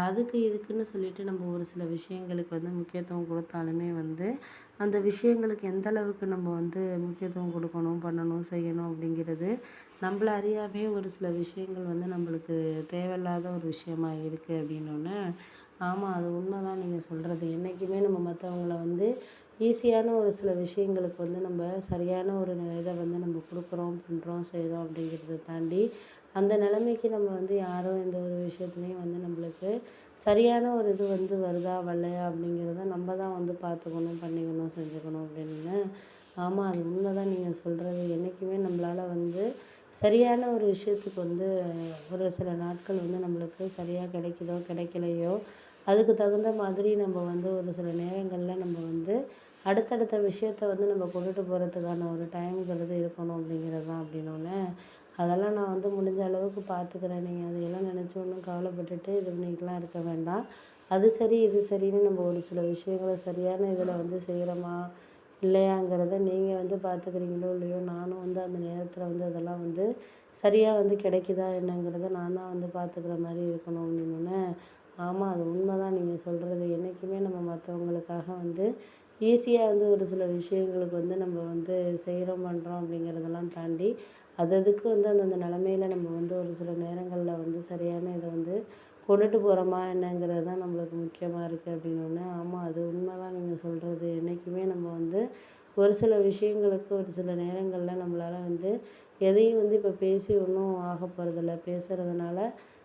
அதுக்கு இதுக்குன்னு சொல்லிட்டு நம்ம ஒரு சில விஷயங்களுக்கு வந்து முக்கியத்துவம் கொடுத்தாலுமே வந்து அந்த விஷயங்களுக்கு எந்த அளவுக்கு நம்ம வந்து முக்கியத்துவம் கொடுக்கணும் பண்ணணும் செய்யணும் அப்படிங்கிறது நம்மள அறியாமே ஒரு சில விஷயங்கள் வந்து நம்மளுக்கு தேவையில்லாத ஒரு விஷயமா இருக்குது அப்படின்னோடனே ஆமாம் அது உண்மை தான் நீங்கள் சொல்கிறது என்றைக்குமே நம்ம மற்றவங்கள வந்து ஈஸியான ஒரு சில விஷயங்களுக்கு வந்து நம்ம சரியான ஒரு இதை வந்து நம்ம கொடுக்குறோம் பண்ணுறோம் செய்கிறோம் அப்படிங்கிறத தாண்டி அந்த நிலைமைக்கு நம்ம வந்து யாரும் எந்த ஒரு விஷயத்துலையும் வந்து நம்மளுக்கு சரியான ஒரு இது வந்து வருதா வரலையா அப்படிங்கிறத நம்ம தான் வந்து பார்த்துக்கணும் பண்ணிக்கணும் செஞ்சுக்கணும் அப்படின்னு. ஆமாம் அது உண்மை தான் நீங்கள் சொல்கிறது என்றைக்குமே நம்மளால் வந்து சரியான ஒரு விஷயத்துக்கு வந்து ஒரு சில நாட்கள் வந்து நம்மளுக்கு சரியாக கிடைக்குதோ கிடைக்கலையோ அதுக்கு தகுந்த மாதிரி நம்ம வந்து ஒரு சில நேரங்களில் நம்ம வந்து அடுத்தடுத்த விஷயத்த வந்து நம்ம கொண்டுட்டு போகிறதுக்கான ஒரு டைம்ங்கிறது இருக்கணும் அப்படிங்கிறது தான் அப்படின்னோடனே அதெல்லாம் நான் வந்து முடிஞ்ச அளவுக்கு பார்த்துக்கிறேன் நீங்கள் அதையெல்லாம் நினச்சி ஒன்றும் கவலைப்பட்டுட்டு இது பண்ணிக்கலாம் இருக்க வேண்டாம். அது சரி இது சரின்னு நம்ம ஒரு சில விஷயங்களை சரியான இதில் வந்து செய்கிறோமா இல்லையாங்கிறத நீங்கள் வந்து பார்த்துக்கிறீங்களோ இல்லையோ நானும் வந்து அந்த நேரத்தில் வந்து அதெல்லாம் வந்து சரியாக வந்து கிடைக்குதா என்னங்கிறத நான் தான் வந்து பார்த்துக்கிற மாதிரி இருக்கணும் அப்படின்னோடனே ஆமாம் அது உண்மை தான் நீங்கள் சொல்கிறது என்றைக்குமே நம்ம மற்றவங்களுக்காக வந்து ஈஸியாக வந்து ஒரு சில விஷயங்களுக்கு வந்து நம்ம வந்து செய்கிறோம் பண்ணுறோம் அப்படிங்கிறதெல்லாம் தாண்டி அது அதுக்கு வந்து அந்தந்த நிலமையில நம்ம வந்து ஒரு சில நேரங்களில் வந்து சரியான இதை வந்து கொண்டுட்டு போகிறோமா என்னங்கிறது தான் நம்மளுக்கு முக்கியமாக இருக்குது அப்படின்னோடனே ஆமாம் அது உண்மை தான் நீங்கள் சொல்கிறது என்றைக்குமே நம்ம வந்து ஒரு சில விஷயங்களுக்கு ஒரு சில நேரங்களில் நம்மளால் வந்து எதையும் வந்து இப்போ பேசி ஒன்றும் ஆக போகிறதில்ல பேசுகிறதுனால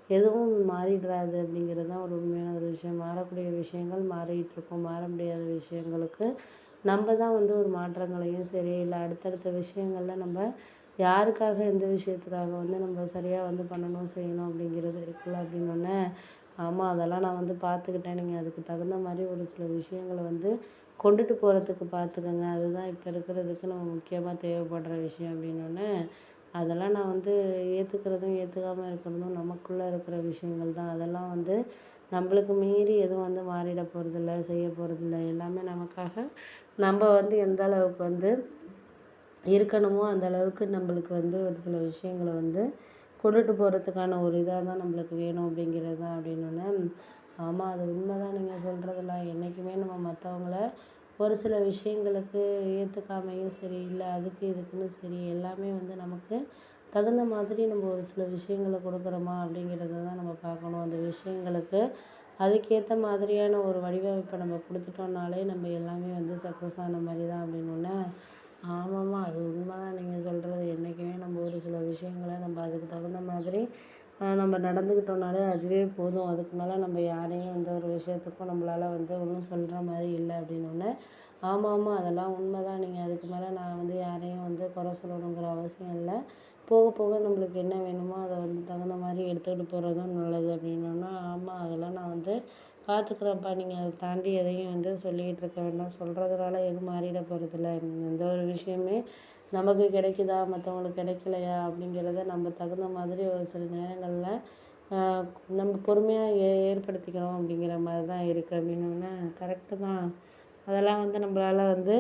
எதுவும் மாறிடாது அப்படிங்கிறது தான் ஒரு உண்மையான ஒரு விஷயம். மாறக்கூடிய விஷயங்கள் மாறிகிட்ருக்கும் மாற முடியாத விஷயங்களுக்கு நம்ம தான் வந்து ஒரு மாற்றங்களையும் சரி இல்லை அடுத்தடுத்த விஷயங்களில் நம்ம யாருக்காக எந்த விஷயத்துக்காக வந்து நம்ம சரியாக வந்து பண்ணணும் செய்யணும் அப்படிங்கிறது இருக்குல்ல அப்படின்னோடனே ஆமாம் அதெல்லாம் நான் வந்து பார்த்துக்கிட்டேன். நீங்கள் அதுக்கு தகுந்த மாதிரி ஒரு சில விஷயங்களை வந்து கொண்டுட்டு போகிறதுக்கு பார்த்துக்கங்க. அதுதான் இப்போ இருக்கிறதுக்கு நம்ம முக்கியமாக தேவைப்படுற விஷயம் அப்படின்னோடனே அதெல்லாம் நான் வந்து ஏற்றுக்கிறதும் ஏற்றுக்காம இருக்கிறதும் நமக்குள்ளே இருக்கிற விஷயங்கள் தான். அதெல்லாம் வந்து நம்மளுக்கு மீறி எதுவும் வந்து மாறிட போகிறதில்ல செய்ய போகிறதில்ல எல்லாமே நமக்காக நம்ம வந்து எந்த அளவுக்கு வந்து இருக்கணுமோ அந்த அளவுக்கு நம்மளுக்கு வந்து ஒரு சில விஷயங்கள வந்து கொண்டுட்டு போகிறதுக்கான ஒரு இதாக தான் நம்மளுக்கு வேணும் அப்படிங்கிறது தான் அப்படின்னோடனே ஆமாம் அது உண்மை தான் நீங்கள் சொல்கிறதெல்லாம் என்றைக்குமே நம்ம மற்றவங்கள ஒரு சில விஷயங்களுக்கு ஏற்றுக்காமையும் சரி இல்லை அதுக்கு இதுக்குன்னு சரி எல்லாமே வந்து நமக்கு தகுந்த மாதிரி நம்ம ஒரு சில விஷயங்கள கொடுக்குறோமா அப்படிங்கிறத தான் நம்ம பார்க்கணும். அந்த விஷயங்களுக்கு அதுக்கேற்ற மாதிரியான ஒரு வடிவமைப்பை நம்ம கொடுத்துட்டோம்னாலே நம்ம எல்லாமே வந்து சக்ஸஸ் ஆன மாதிரி தான் அப்படின்னோடனே ஆமாம்மா அது உண்மை தான் நீங்கள் சொல்கிறது என்றைக்குமே நம்ம ஒரு சில விஷயங்களை நம்ம அதுக்கு தகுந்த மாதிரி நம்ம நடந்துக்கிட்டோம்னாலே அதுவே போதும். அதுக்கு மேலே நம்ம யாரையும் எந்த ஒரு விஷயத்துக்கும் நம்மளால் வந்து ஒன்றும் சொல்கிற மாதிரி இல்லை அப்படின்னோடனே ஆமாம் ஆமாம் அதெல்லாம் உண்மை தான் நீங்கள் அதுக்கு மேலே நான் வந்து யாரையும் வந்து குறை சொல்லணுங்கிற அவசியம் இல்லை. போக போக நம்மளுக்கு என்ன வேணுமோ அதை வந்து தகுந்த மாதிரி எடுத்துக்கிட்டு போகிறதும் நல்லது அப்படின்னோடனே ஆமாம் அதெல்லாம் நான் வந்து பார்த்துக்குறேன்ப்பா நீங்கள் அதை தாண்டி எதையும் வந்து சொல்லிக்கிட்டு இருக்க வேண்டாம். சொல்கிறதுனால எதுவும் மாறிட போகிறதில்ல எந்த ஒரு விஷயமே நமக்கு கிடைக்குதா? மற்றவங்களுக்கு கிடைக்கலையா? அப்படிங்கிறத நம்ம தகுந்த மாதிரி ஒரு சில நேரங்களில் நம்ம பொறுமையாக ஏ ஏற்படுத்திக்கிறோம் அப்படிங்கிற மாதிரி தான் இருக்குது அப்படின்னோடனே கரெக்டு தான். அதெல்லாம் வந்து நம்மளால வந்து